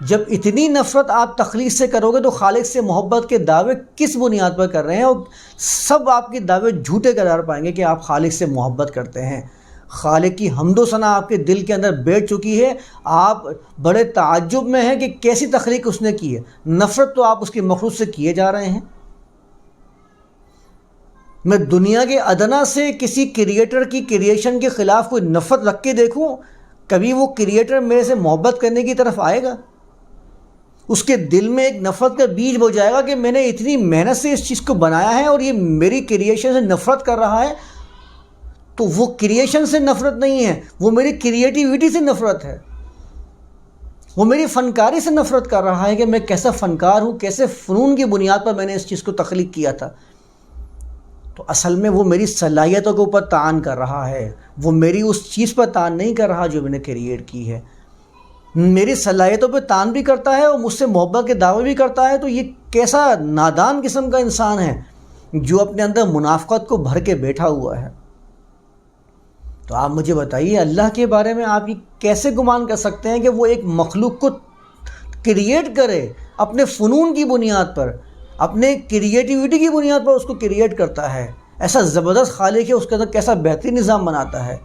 جب اتنی نفرت آپ تخلیق سے کرو گے تو خالق سے محبت کے دعوے کس بنیاد پر کر رہے ہیں اور سب آپ کے دعوے جھوٹے قرار پائیں گے کہ آپ خالق سے محبت کرتے ہیں۔ خالق کی حمد و ثنا آپ کے دل کے اندر بیٹھ چکی ہے۔ آپ بڑے تعجب میں ہیں کہ کیسی تخلیق اس نے کی ہے۔ نفرت تو آپ اس کی مخلوط سے کیے جا رہے ہیں۔ میں دنیا کے ادنا سے کسی کریٹر کی کریشن کے خلاف کوئی نفرت رکھ کے دیکھوں، کبھی وہ کریٹر میرے سے محبت کرنے کی طرف آئے گا؟ اس کے دل میں ایک نفرت کا بیج بو جائے گا کہ میں نے اتنی محنت سے اس چیز کو بنایا ہے اور یہ میری کریشن سے نفرت کر رہا ہے۔ تو وہ کریشن سے نفرت نہیں ہے، وہ میری کریٹیوٹی سے نفرت ہے۔ وہ میری فنکاری سے نفرت کر رہا ہے کہ میں کیسا فنکار ہوں، کیسے فنون کی بنیاد پر میں نے اس چیز کو تخلیق کیا تھا۔ تو اصل میں وہ میری صلاحیتوں کے اوپر تعان کر رہا ہے۔ وہ میری اس چیز پر تعان نہیں کر رہا جو میں نے کریٹ کی ہے۔ میری صلاحیتوں پہ تان بھی کرتا ہے اور مجھ سے محبت کے دعوے بھی کرتا ہے، تو یہ کیسا نادان قسم کا انسان ہے جو اپنے اندر منافقت کو بھر کے بیٹھا ہوا ہے۔ تو آپ مجھے بتائیے، اللہ کے بارے میں آپ یہ کیسے گمان کر سکتے ہیں کہ وہ ایک مخلوق کو کریٹ کرے اپنے فنون کی بنیاد پر، اپنے کریٹیوٹی کی بنیاد پر اس کو کریٹ کرتا ہے؟ ایسا زبردست خالق ہے، اس کے اندر کیسا بہترین نظام بناتا ہے؟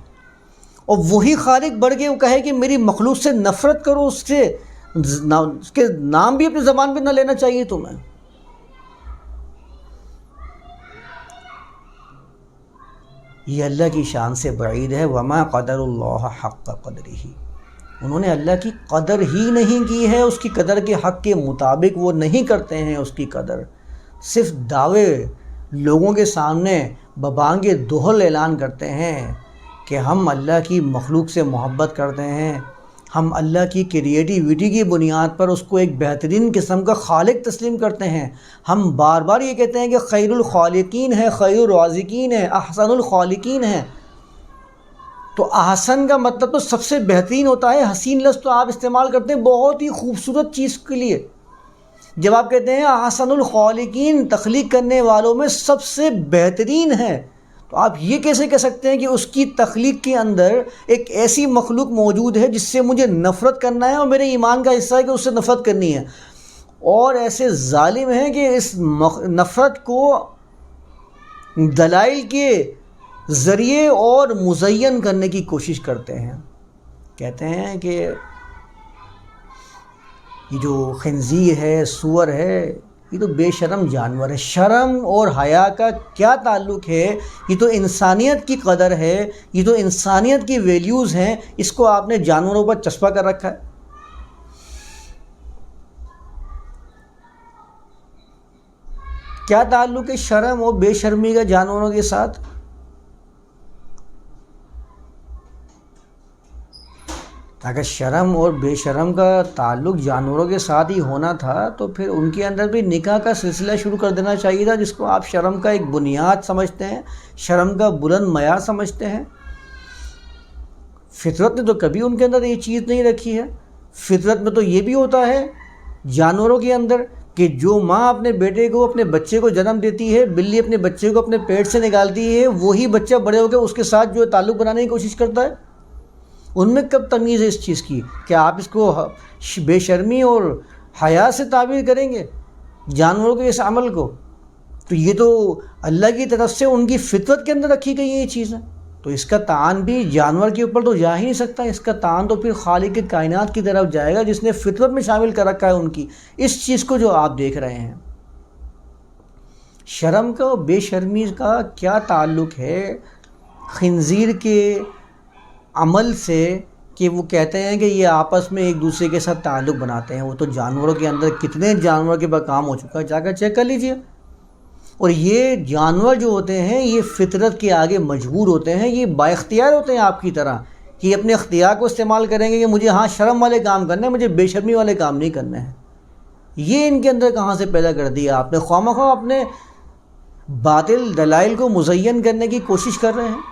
اور وہی خالق بڑھ کے وہ کہے کہ میری مخلوق سے نفرت کرو، اس سے اس کے نام بھی اپنی زبان پہ نہ لینا چاہیے تمہیں۔ یہ اللہ کی شان سے بعید ہے، وما قدر اللہ حق قدر ہی انہوں نے اللہ کی قدر ہی نہیں کی ہے، اس کی قدر کے حق کے مطابق وہ نہیں کرتے ہیں اس کی قدر۔ صرف دعوے لوگوں کے سامنے ببانگ دوہل اعلان کرتے ہیں۔ کہ ہم اللہ کی مخلوق سے محبت کرتے ہیں۔ ہم اللہ کی کریٹیوٹی کی بنیاد پر اس کو ایک بہترین قسم کا خالق تسلیم کرتے ہیں۔ ہم بار بار یہ کہتے ہیں کہ خیر الخالقین ہے، خیر الرازقین ہے، احسن الخالقین ہے۔ تو احسن کا مطلب تو سب سے بہترین ہوتا ہے، حسین لفظ تو آپ استعمال کرتے ہیں بہت ہی خوبصورت چیز کے لیے۔ جب آپ کہتے ہیں احسن الخالقین، تخلیق کرنے والوں میں سب سے بہترین ہے۔ تو آپ یہ کیسے کہہ سکتے ہیں کہ اس کی تخلیق کے اندر ایک ایسی مخلوق موجود ہے جس سے مجھے نفرت کرنا ہے اور میرے ایمان کا حصہ ہے کہ اس سے نفرت کرنی ہے؟ اور ایسے ظالم ہیں کہ اس نفرت کو دلائل کے ذریعے اور مزین کرنے کی کوشش کرتے ہیں۔ کہتے ہیں کہ یہ جو خنزیر ہے، سور ہے یہ تو بے شرم جانور ہے۔ شرم اور حیا کا کیا تعلق ہے؟ یہ تو انسانیت کی قدر ہے، یہ تو انسانیت کی ویلیوز ہیں۔ اس کو آپ نے جانوروں پر چسپا کر رکھا ہے۔ کیا تعلق ہے شرم اور بے شرمی کا جانوروں کے ساتھ؟ اگر شرم اور بے شرم کا تعلق جانوروں کے ساتھ ہی ہونا تھا، تو پھر ان کے اندر بھی نکاح کا سلسلہ شروع کر دینا چاہیے تھا، جس کو آپ شرم کا ایک بنیاد سمجھتے ہیں، شرم کا بلند معیار سمجھتے ہیں۔ فطرت نے تو کبھی ان کے اندر یہ چیز نہیں رکھی ہے۔ فطرت میں تو یہ بھی ہوتا ہے جانوروں کے اندر کہ جو ماں اپنے بیٹے کو، اپنے بچے کو جنم دیتی ہے، بلی اپنے بچے کو اپنے پیٹ سے نکالتی ہے، وہی بچہ بڑے ہو کے اس کے ساتھ جو تعلق بنانے کی کوشش کرتا ہے۔ ان میں کب تمیز ہے اس چیز کی؟ کہ آپ اس کو بے شرمی اور حیا سے تعبیر کریں گے جانوروں کے اس عمل کو؟ تو یہ تو اللہ کی طرف سے ان کی فطرت کے اندر رکھی گئی ہے یہ چیزیں۔ تو اس کا تعان بھی جانور کے اوپر تو جا ہی نہیں سکتا، اس کا تعان تو پھر خالق کائنات کی طرف جائے گا، جس نے فطرت میں شامل کر رکھا ہے ان کی۔ اس چیز کو جو آپ دیکھ رہے ہیں۔ شرم کا اور بے شرمی کا کیا تعلق ہے؟ خنزیر کے عمل سے کہ وہ کہتے ہیں کہ یہ آپس میں ایک دوسرے کے ساتھ تعلق بناتے ہیں، وہ تو جانوروں کے اندر کتنے جانوروں کے بعد کام ہو چکا ہے، جا کر چیک کر لیجیے۔ اور یہ جانور جو ہوتے ہیں، یہ فطرت کے آگے مجبور ہوتے ہیں، یہ با اختیار ہوتے ہیں آپ کی طرح کہ یہ اپنے اختیار کو استعمال کریں گے کہ مجھے ہاں شرم والے کام کرنے ہیں، مجھے بے شرمی والے کام نہیں کرنے ہیں۔ یہ ان کے اندر کہاں سے پیدا کر دیا آپ نے؟ خواہ مخواہ اپنے باطل دلائل کو مزین کرنے کی کوشش کر رہے ہیں۔